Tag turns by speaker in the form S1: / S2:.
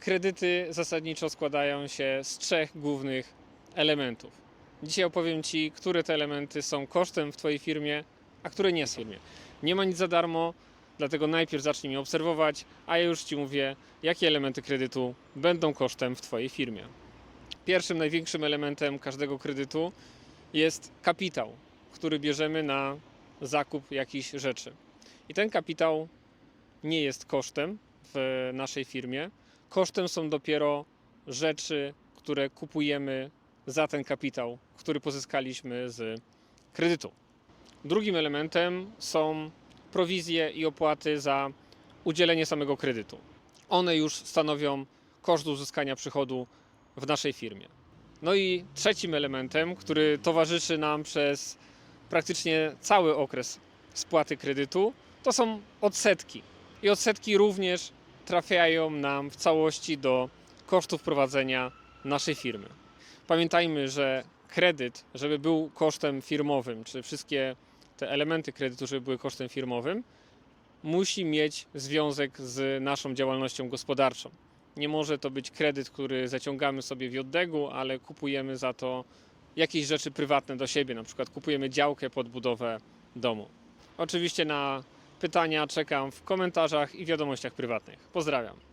S1: Kredyty zasadniczo składają się z trzech głównych elementów. Dzisiaj opowiem Ci, które te elementy są kosztem w Twojej firmie, a które nie są. Nie ma nic za darmo, dlatego najpierw zacznij mnie obserwować, a ja już Ci mówię, jakie elementy kredytu będą kosztem w Twojej firmie. Pierwszym, największym elementem każdego kredytu jest kapitał, który bierzemy na zakup jakichś rzeczy. I ten kapitał nie jest kosztem w naszej firmie. Kosztem są dopiero rzeczy, które kupujemy za ten kapitał, który pozyskaliśmy z kredytu. Drugim elementem są prowizje i opłaty za udzielenie samego kredytu. One już stanowią koszt uzyskania przychodu w naszej firmie. No i trzecim elementem, który towarzyszy nam przez praktycznie cały okres spłaty kredytu, to są odsetki. I odsetki również trafiają nam w całości do kosztów prowadzenia naszej firmy. Pamiętajmy, że kredyt, żeby był kosztem firmowym, czy wszystkie te elementy kredytu, żeby były kosztem firmowym, musi mieć związek z naszą działalnością gospodarczą. Nie może to być kredyt, który zaciągamy sobie w JDG-u, ale kupujemy za to jakieś rzeczy prywatne do siebie, na przykład kupujemy działkę pod budowę domu. Oczywiście na pytania czekam w komentarzach i wiadomościach prywatnych. Pozdrawiam.